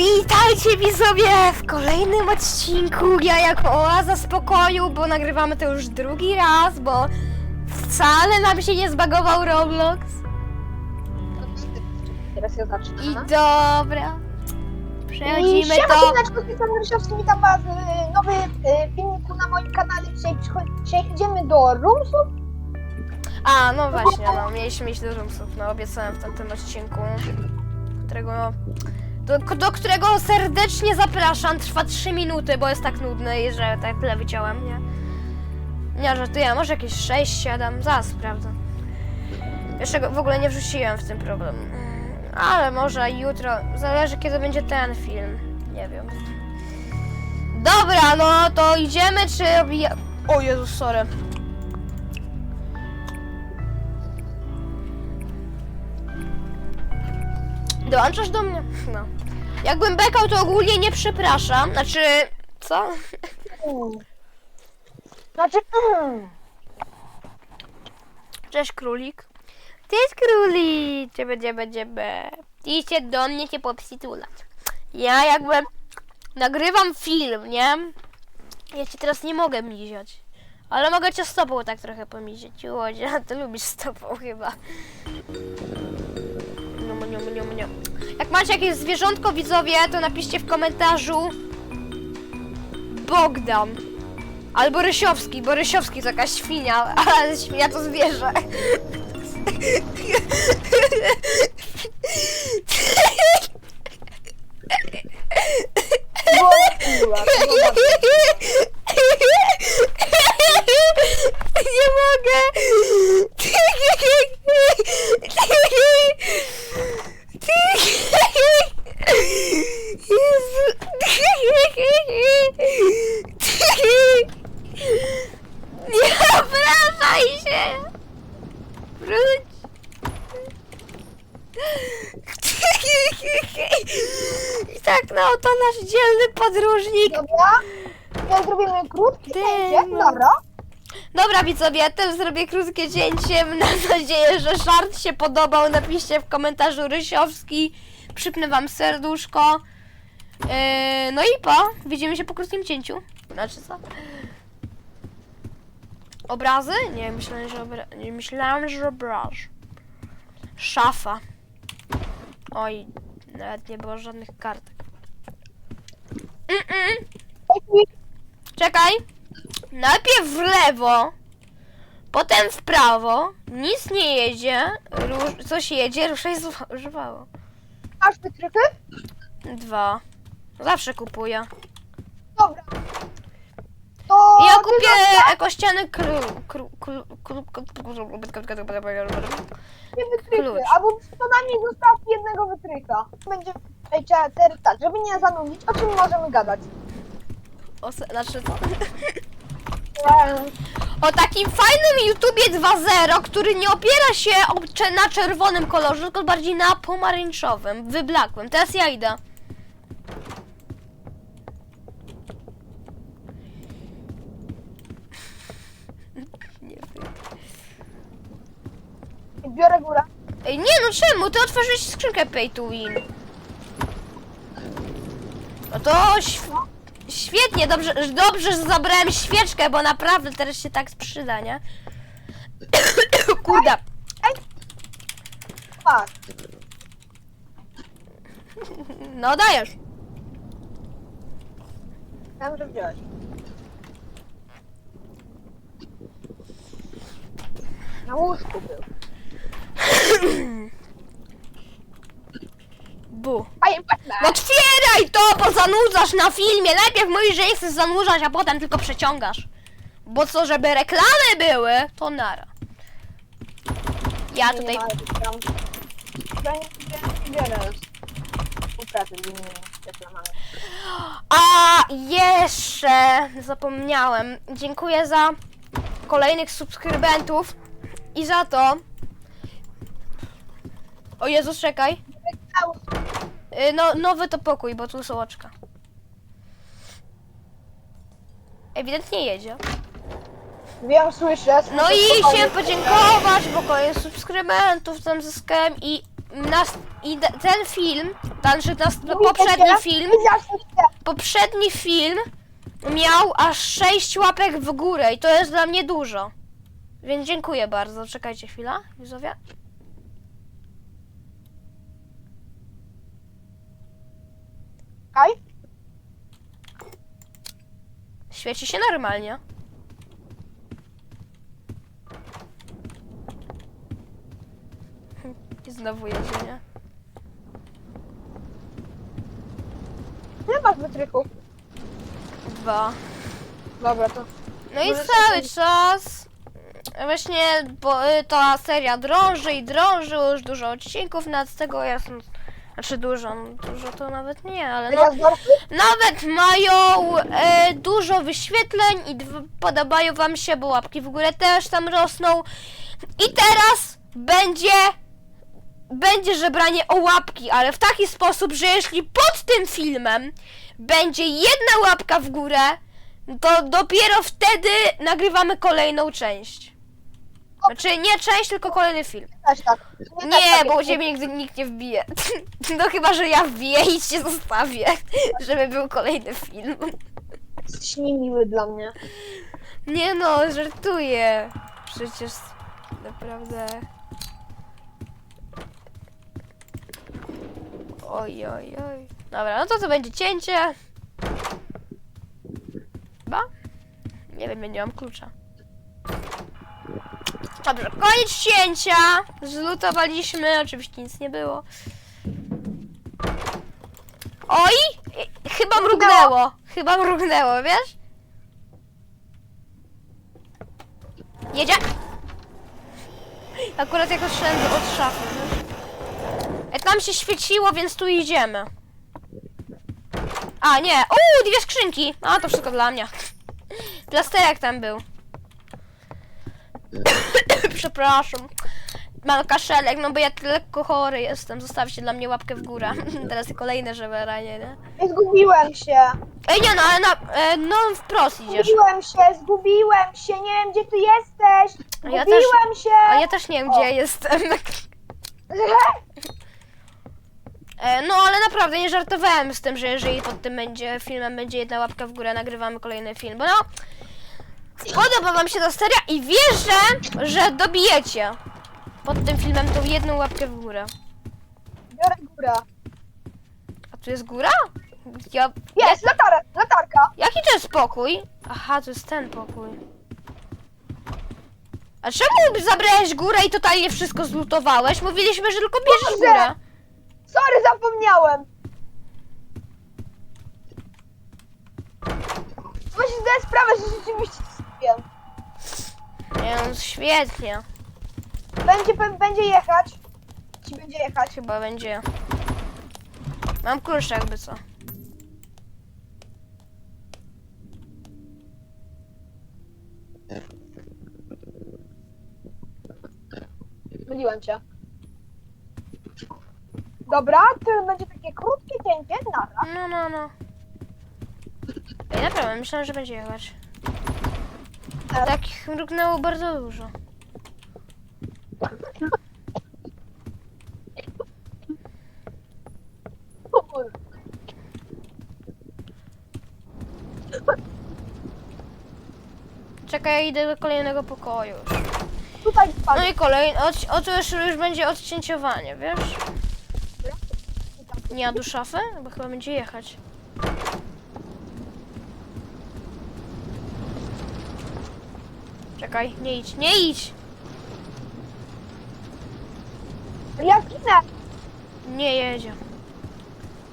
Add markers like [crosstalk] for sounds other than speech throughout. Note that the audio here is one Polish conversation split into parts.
Witajcie widzowie w kolejnym odcinku. Ja jako oaza spokoju, bo nagrywamy to już drugi raz, bo wcale nam się nie zbagował Roblox. Teraz ja zacznę. I dobra. Przechodzimy Siema, to. Dzieneczko, jestem Ryszowski, witam was w y, nowy y, filmiku na moim kanale. Dzisiaj, idziemy do Roomsów. A, no właśnie, no, mieliśmy iść do Roomsów, no obiecałem w tamtym odcinku, którego, do, do którego serdecznie zapraszam. Trwa 3 minuty, bo jest tak nudny że tak tyle wyciąłem, nie? Nie, żartuję, może jakieś 6, 7, zaraz sprawdzę. Jeszcze go w ogóle nie wrzuciłem w tym problem. Mm, Ale może jutro, zależy kiedy będzie ten film, nie wiem. Dobra, no to idziemy, czy... O Jezus, sorry. Dołączasz do mnie? [laughs] No. Jakbym bekał, to ogólnie nie przepraszam. Znaczy, co? Znaczy, mm. Cześć, królik. Cześć, królik. Ciebie, ciebie, ciebie. Idźcie do mnie się popsitulać. Ja jakby nagrywam film, nie? Ja cię teraz nie mogę miziać. Ale mogę cię z tobą tak trochę pomiziać. Łodzie, ty lubisz z tobą chyba. Jak macie jakieś zwierzątko, widzowie, to napiszcie w komentarzu Bogdan. Albo Rysiowski, bo Rysiowski to jakaś świnia, [laughs] ale świnia to zwierzę. [laughs] Nie mogę! Nie obracaj się! Wróć! I tak, no to nasz dzielny podróżnik. Dobra, ja zrobimy krótkie Ty, cięcie. no. Dobra. Dobra widzowie, ja też zrobię krótkie cięcie. Mam nadzieję, że żart się podobał. Napiszcie w komentarzu Rysiowski. Przypnę wam serduszko. Yy, no i pa. Widzimy się po krótkim cięciu. Znaczy co? Obrazy? Nie, myślałem, że obra... nie myślałem, że obraz. Szafa. Oj, nawet nie było żadnych kartek. Mm-mm. Czekaj. Najpierw w lewo, potem w prawo. Nic nie jedzie. Coś jedzie, ruszaj żwało. Masz wytrychy? Dwa. Zawsze kupuję. Dobra. To ja ty kupię zostaw ekościany kru, kru, kru, kru, dwie wytrychy, klucz. albo co najmniej zostaw jednego wytrycha. Będzie, ej, teraz tak, żeby nie zanudzić, o czym możemy gadać? znaczy co? O takim fajnym YouTubie 2.0, który nie opiera się o, na czerwonym kolorze, tylko bardziej na pomarańczowym, wyblakłym. Teraz ja idę. [laughs] Nie wiem. Biorę górę. Ej, nie no czemu? Ty otworzyłeś skrzynkę Pay to Win. No to św- świetnie, dobrze, dobrze, że zabrałem świeczkę, bo naprawdę teraz się tak przyda, nie? [coughs] Kurde. No dajesz. Że wziąłeś. Na łóżku był. [coughs] Bu. No otwieraj to, bo zanudzasz na filmie. Najpierw mówisz, że nie chcesz zanurzać, a potem tylko przeciągasz. Bo co, żeby reklamy były, to nara. Ja tutaj... A jeszcze zapomniałem. Dziękuję za kolejnych subskrybentów i za to. O Jezus, czekaj. Y, No, nowy to pokój, bo tu są oczka. Ewidentnie jedzie. Wiem, słyszę. No i się podziękować, bo kolejnych subskrybentów tam zyskałem i nas, i de- ten film, znaczy nas, poprzedni film, I poprzedni film miał aż 6 łapek w górę i to jest dla mnie dużo. Więc dziękuję bardzo. Czekajcie chwila, widzowie. Kaj? Świeci się normalnie. [laughs] I znowu jedzie, nie? Masz wytrychów? Dwa. Dobra, to... No i Możesz cały coś- czas właśnie bo y, ta seria drąży i drąży, już dużo odcinków nad tego jest. no, Znaczy dużo, no, dużo to nawet nie, ale no, nawet mają e, dużo wyświetleń i podobają wam się, bo łapki w górę też tam rosną. I teraz będzie będzie żebranie o łapki, ale w taki sposób, że jeśli pod tym filmem będzie jedna łapka w górę, to dopiero wtedy nagrywamy kolejną część. Znaczy nie część, tylko kolejny film. Też tak. Nie, tak bo u ciebie nigdy nikt nie wbije. [laughs] No chyba, że ja wbiję i cię zostawię, [laughs] żeby był kolejny film. Jesteś niemiły dla mnie. Nie no, żartuję. Przecież naprawdę... Oj, oj, oj. Dobra, no to co będzie cięcie? Chyba? Nie wiem, ja nie mam klucza. Dobrze, koniec cięcia. Zlutowaliśmy, oczywiście nic nie było. Oj! I- Chyba mrugnęło. Chyba mrugnęło, wiesz? Jedzie! Akurat jak odszedłem od szafy, wiesz? E, tam się świeciło, więc tu idziemy. A, nie. Uuu, dwie skrzynki. A, to wszystko dla mnie. Plasterek tam był. Przepraszam. Mam kaszelek, no bo ja lekko chory jestem. Zostawcie dla mnie łapkę w górę. [laughs] Teraz kolejne żeberanie, nie? Zgubiłem się. Ej, nie no, ale na, e, no wprost idziesz. Zgubiłem się, zgubiłem się, nie wiem gdzie ty jesteś. A ja Zgubiłem się. A ja też nie wiem, gdzie ja jestem. [laughs] E, No ale naprawdę nie żartowałem z tym, że jeżeli pod tym będzie filmem będzie jedna łapka w górę, nagrywamy kolejny film, bo no podoba wam się ta seria i wierzę, że dobijecie pod tym filmem tą jedną łapkę w górę. Biorę górę. A tu jest góra? Ja... Jest, latar latarka. Jaki to jest pokój? Aha, to jest ten pokój. A czemu zabrałeś górę i totalnie wszystko zlutowałeś? Mówiliśmy, że tylko bierzesz Boże! górę. Sorry, zapomniałem. Właśnie zdaję sprawę, że rzeczywiście. No, świetnie. Będzie, pe- będzie jechać. Ci będzie jechać. Chyba będzie. Mam klucz jakby co. Myliłem cię. Dobra, to będzie takie krótkie cięcie. Nara. No, no, no. Ej, naprawdę, myślałem, że będzie jechać. Tak. Takich mrugnęło bardzo dużo. O. Czekaj, ja idę do kolejnego pokoju No i kolejny, od, oto już, już będzie odcięciowanie, wiesz? Nie, a do szafy? Bo chyba będzie jechać. Czekaj, nie idź, nie idź! Ja ginę. Nie jedzie.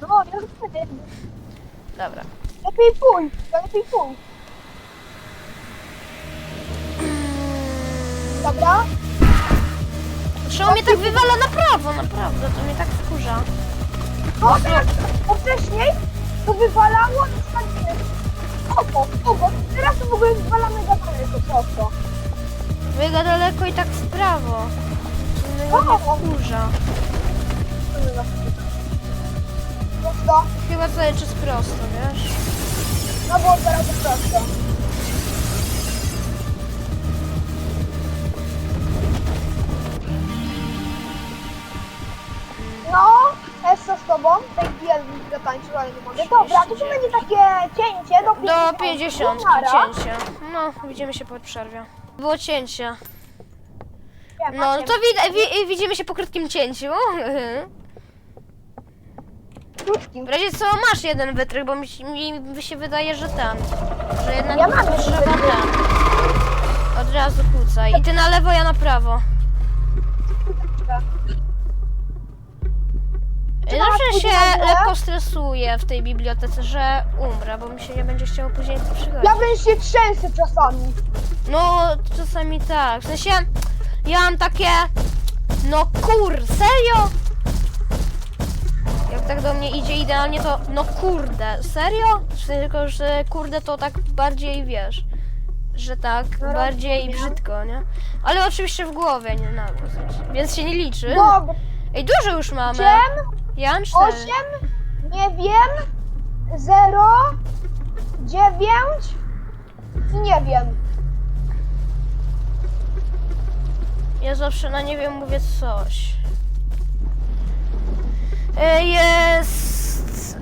No, ja ginę. Dobra. Lepiej pójdź. Lepiej pójdź. Dobra. Czemu mnie tak wywala na prawo, naprawdę, to mnie tak wkurza. No teraz, bo wcześniej to wywalało i spadnie. Obo, obo. Teraz to w ogóle wywalamy za daleko prosto. Biega daleko i tak w prawo. To mnie wkurza. Prosto. Chyba cały czas prosto, wiesz? No bo teraz to prosto. tańca z tobą? Tej pielni zatańczył, ale nie mogę. Dobra, to tu będzie takie cięcie do 50. Do 50 Nara. cięcie. No, widzimy się po przerwie. Było cięcie. Nie, No, macie to wi- wi- widzimy się po krótkim cięciu. krótkim. W razie co, masz jeden wytrych, bo mi, się- mi się wydaje, że ten. Że jednak Ja mam jeden trzeba wytrych. ten. Od razu kłócaj. I ty na lewo, ja na prawo. Zawsze masz się lekko stresuję w tej bibliotece, że umrę, bo mi się nie będzie chciało później tu przychodzić. Ja bym się trzęsę czasami. No, czasami tak. W sensie, ja mam takie... No kur, serio? Jak tak do mnie idzie idealnie, to no kurde, serio? Tylko, że kurde to tak bardziej, wiesz, że tak No, bardziej rozumiem. brzydko, nie? Ale oczywiście w głowie, nie na głos, więc się nie liczy. Dobra. Ej, dużo już mamy. Osiem, Ja mam cztery. osiem, nie wiem, zero, dziewięć i nie wiem. Ja zawsze na nie wiem mówię coś. E, Jest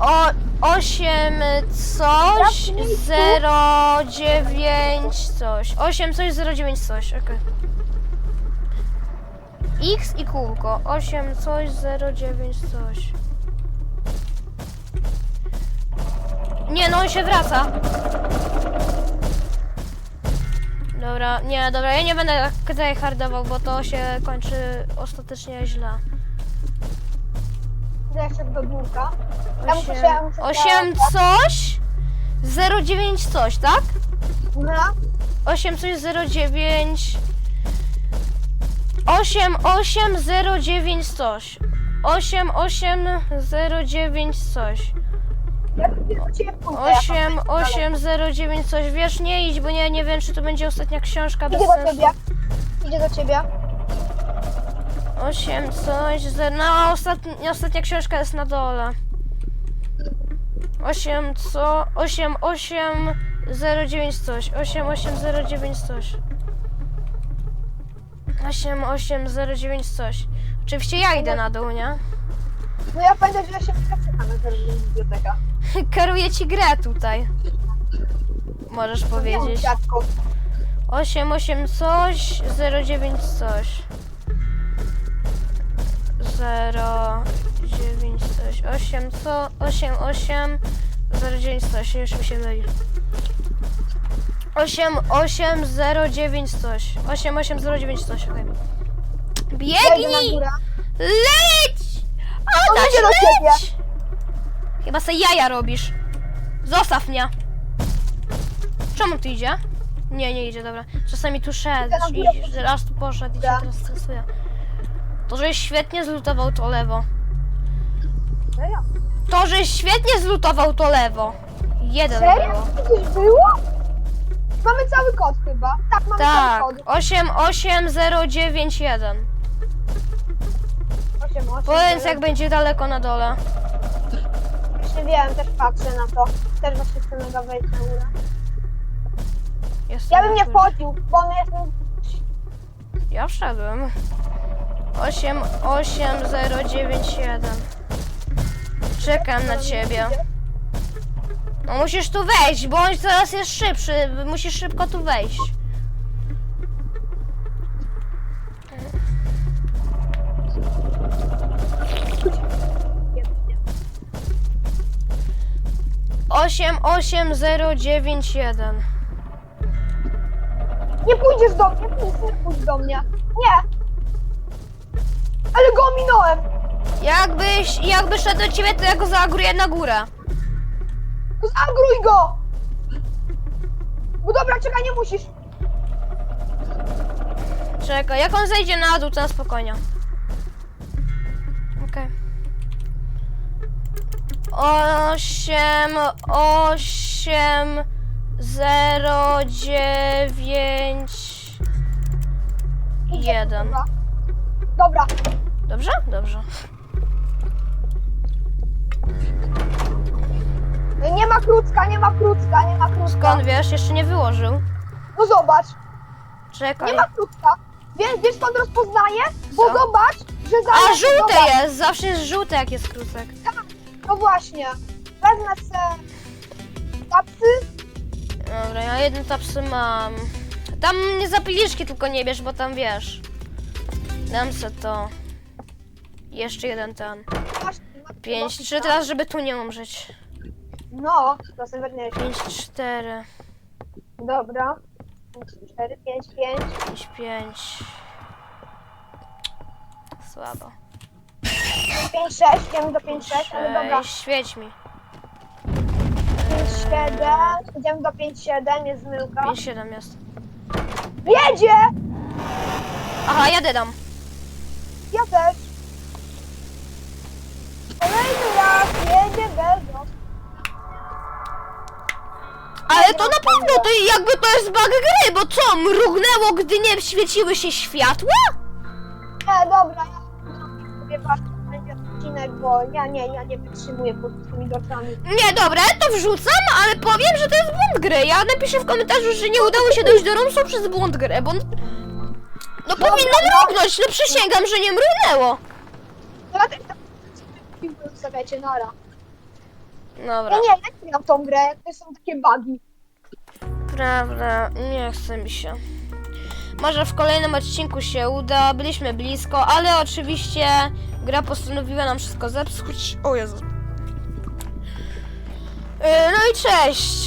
o, 8 coś, w miejscu- 0, 9 coś. 8 coś, 0, 9 coś, okej. X i kółko. 8 coś, 0, 9 coś. Nie, no on się wraca. Dobra, nie, dobra, ja nie będę tak tutaj hardował, bo to się kończy ostatecznie źle. Jeszcze do biurka. Ja muszę się... ja muszę 8 coś, 09 coś, tak? No, 8 coś 09 8 8 09 coś 8 8 09 coś ja idę do ciebie pójdę. ja 8 tam 8 09 coś wiesz nie idź bo nie, nie wiem czy to będzie ostatnia książka bez Idzie do sensu ciebie. Idzie do ciebie. 8 coś 0 no ostatnia, ostatnia książka jest na dole 8 co 8 8 09 coś 8 8 09 coś 8 8 09 coś Oczywiście ja idę na dół, nie? No ja pamiętam, że ja się przeczekam na biblioteka. [laughs] Kieruję ci grę tutaj. Możesz powiedzieć. Dziadku. 8 8 coś 09 coś 0 9 coś 8 co 8 8 09 coś już mi się myli 8 8 0 9 coś 8 8 0 9 coś okej Biegnij! Leć! On Adaś, idzie do leć! Chyba se jaja robisz. Zostaw mnie. Czemu tu idzie? Nie, nie idzie, dobra. Czasami tu szedł na górę. raz tu poszedł i się Dobra. teraz stresuje. To, żeś świetnie zlutował to lewo. No ja. To, żeś świetnie zlutował to lewo. Jeden Serio? było. Gdzieś było? Mamy cały kod chyba. Tak, mamy Tak, cały kod. 88091. 8, 8, Powiedz jak będzie daleko na dole. Właśnie wiem, też patrzę na to. Też właśnie chcę mega wejść na górę. Jestem Ja bym nie wchodził, bo on jest... Ja wszedłem. 88091. Czekam na ciebie. No musisz tu wejść, bo on teraz jest szybszy. Musisz szybko tu wejść. Osiem, osiem, zero, dziewięć, jeden. Nie pójdziesz do mnie, please, nie pójdź do mnie. Nie. Ale go ominąłem. Jakbyś, jakby szedł do ciebie, to ja go zaagruję na górę. Zagrój go! No dobra, czekaj, nie musisz. Czekaj, jak on zejdzie na dół, to na spokojnie. Okej. Osiem, osiem, zero, dziewięć, jeden. Dobra. Dobra. Dobrze? Dobrze. Nie ma krótka, nie ma krótka, nie ma krótka. Skąd wiesz? Jeszcze nie wyłożył. No zobacz, Czekaj. nie ma krótka. Wiesz, wiesz skąd rozpoznaję? Bo Co? zobacz, Że A zależy, żółte dobra, jest, zawsze jest żółte jak jest krucek. No właśnie. Wezmę se tapsy. Dobra, ja jeden tapsy mam. Tam nie zapiliczki tylko nie bierz, bo tam wiesz. Dam se to. Jeszcze jeden ten. Masz, Pięć, trzy teraz, żeby tu nie umrzeć. No, to sobie weźmiesz. Pięć, cztery, Dobra. 4, 5, 5. pięć, pięć. Słabo. 5, 6. Idziemy do 5, 6, ale dobra. Sześć, świeć mi. 5, 7. Idziemy do 5, 7, jest zmyłka. Pięć, siedem jest. Jedzie! Aha, jadę dam. Ja też. Kolejny raz jedzie Belgo. Ale to na pewno, to jakby to jest bug gry, bo co, mrugnęło, gdy nie świeciły się światła? Nie, dobra. Ja sobie patrzę, będzie odcinek, bo ja nie, ja nie wytrzymuję pod tymi doczami. Nie, dobra, to wrzucam, ale powiem, że to jest błąd gry. Ja napiszę w komentarzu, że nie udało się dojść do Romsu przez błąd gry, bo... No powinno mrugnąć, no przysięgam, że nie mrugnęło. Ja też tak ustawiacie nara. Dobra, Ja nie, ja nie gram w tą grę, jak to są takie bugi. prawda, nie chce mi się. Może w kolejnym odcinku się uda, byliśmy blisko, ale oczywiście gra postanowiła nam wszystko zepsuć. O Jezu. Yy, No i cześć!